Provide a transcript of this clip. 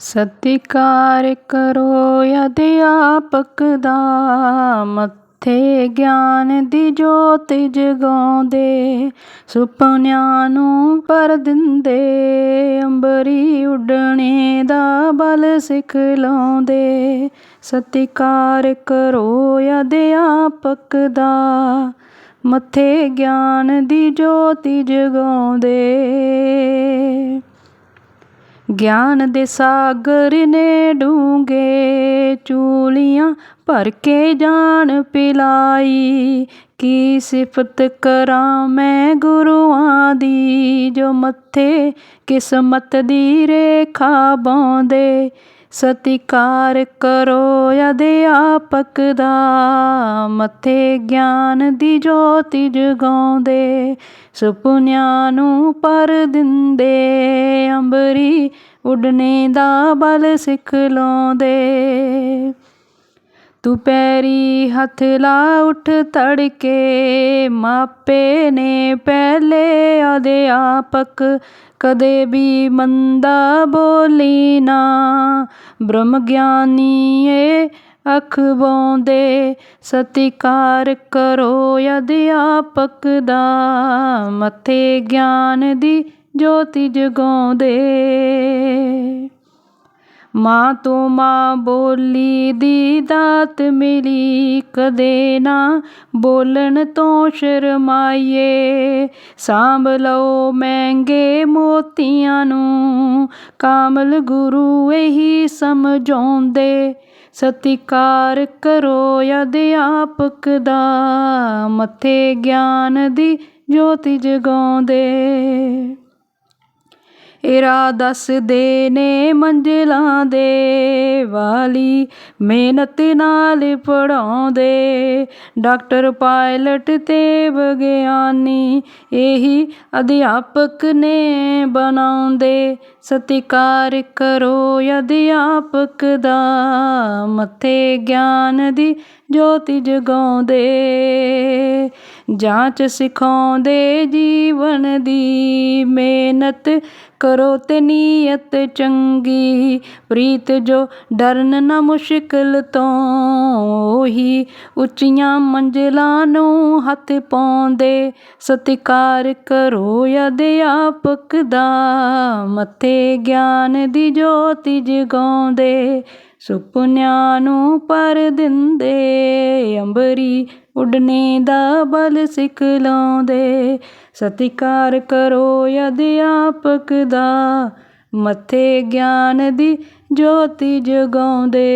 ਸਤਿਕਾਰ ਕਰੋ ਅਧਿਆਪਕ ਦਾ, ਮੱਥੇ ਗਿਆਨ ਦੀ ਜੋਤ ਜਗਾਉਂਦੇ, ਸੁਪਨਿਆਂ ਨੂੰ ਪਰ ਦਿੰਦੇ, ਅੰਬਰੀ ਉੱਡਣੇ ਦਾ ਬਲ ਸਿੱਖ ਲਾਉਂਦੇ। ਸਤਿਕਾਰ ਕਰੋ ਅਧਿਆਪਕ ਦਾ, ਮੱਥੇ ਗਿਆਨ ਦੀ ਜੋਤੀ ਜਗਾਉਂਦੇ। ਗਿਆਨ ਦੇ ਸਾਗਰ ਨੇ ਡੂੰਗੇ ਚੂਲੀਆਂ ਭਰ ਕੇ ਜਾਣ ਪਿਲਾਈ। ਕੀ ਸਿਫਤ ਕਰਾਂ ਮੈਂ ਗੁਰੂਆਂ ਦੀ, ਜੋ ਮੱਥੇ ਕਿਸਮਤ ਦੀ ਰੇਖਾ ਬਾਉਂਦੇ। ਸਤਿਕਾਰ ਕਰੋ ਅਧਿਆਪਕ ਦਾ, ਮੱਥੇ ਗਿਆਨ ਦੀ ਜੋਤੀ ਜਗਾਉਂਦੇ। ਸੁਪਨਿਆਂ ਨੂੰ ਪਰ ਦਿੰਦੇ। ਅੰਬਰੀ ਉੱਡਣੇ ਦਾ ਬਲ ਸਿੱਖ ਸਿਖਲਾਉਂਦੇ ਤੂੰ ਪੈਰੀ ਹੱਥ ਲਾ ਉੱਠ ਤੜਕੇ, ਮਾਪੇ ਨੇ ਪਹਿਲੇ ਅਧਿਆਪਕ ਕਦੇ ਵੀ ਮੰਦਾ ਬੋਲੀ ਨਾ। ਬ੍ਰਹਮ ਗਿਆਨੀ ਏ ਅਖਵਾਉਂਦੇ, ਸਤਿਕਾਰ ਕਰੋ ਅਧਿਆਪਕ ਦਾ। ਮੱਥੇ ਗਿਆਨ ਦੀ ਜੋਤੀ ਜਗਾਉਂਦੇ। ਮਾਂ ਤੋਂ ਮਾਂ ਬੋਲੀ ਦੀ ਦਾਤ ਮਿਲੀ ਕਦੇ ਨਾ। ਬੋਲਣ ਤੋਂ ਸ਼ਰਮਾਈਏ, ਸਾਂਭ ਲਓ ਮਹਿੰਗੇ ਮੋਤੀਆਂ ਨੂੰ। ਕਾਮਲ ਗੁਰੂ ਇਹੀ ਸਮਝਾਉਂਦੇ, ਸਤਿਕਾਰ ਕਰੋ ਅਧਿਆਪਕ ਦਾ। ਮੱਥੇ ਗਿਆਨ ਦੀ ਜੋਤੀ ਜਗਾਉਂਦੇ। ਇਰਾ ਰਾਹ ਦੱਸਦੇ ਨੇ ਮੰਜ਼ਿਲਾਂ ਦੇ ਵਾਲੀ, ਮਿਹਨਤ ਨਾਲ ਪੜਾਉਂਦੇ ਡਾਕਟਰ ਪਾਇਲਟ ਤੇ ਵਿਗਿਆਨੀ ਇਹੀ ਅਧਿਆਪਕ ਨੇ ਬਣਾਉਂਦੇ। ਸਤਿਕਾਰ ਕਰੋ ਅਧਿਆਪਕ ਦਾ ਮੱਥੇ ਗਿਆਨ ਦੀ ਜੋਤੀ ਜਗਾਉਂਦੇ ਜਾਂਚ ਸਿਖਾਉਂਦੇ ਜੀਵਨ ਦੀ ਮਿਹਨਤ ਕਰੋ ਤੇ ਨੀਅਤ ਚੰਗੀ, ਪ੍ਰੀਤ ਜੋ ਡਰਨ ਨਾ ਮੁਸ਼ਕਿਲ ਤੋਂ ਉਹੀ ਉੱਚੀਆਂ ਮੰਜ਼ਿਲਾਂ ਨੂੰ ਹੱਥ ਪਾਉਂਦੇ, ਸਤਿਕਾਰ ਕਰੋ ਅਧਿਆਪਕ ਦਾ ਮੱਥੇ ਗਿਆਨ ਦੀ ਜੋਤੀ ਜਗਾਉਂਦੇ ਸੁਪਨਿਆਂ ਨੂੰ ਪਰ ਦਿੰਦੇ, ਅੰਬਰੀ ਉੱਡਣੇ ਦਾ ਬਲ ਸਿੱਖ ਲਾਉਂਦੇ। ਸਤਿਕਾਰ ਕਰੋ ਅਧਿਆਪਕ ਦਾ, ਮੱਥੇ ਗਿਆਨ ਦੀ ਜੋਤੀ ਜਗਾਉਂਦੇ।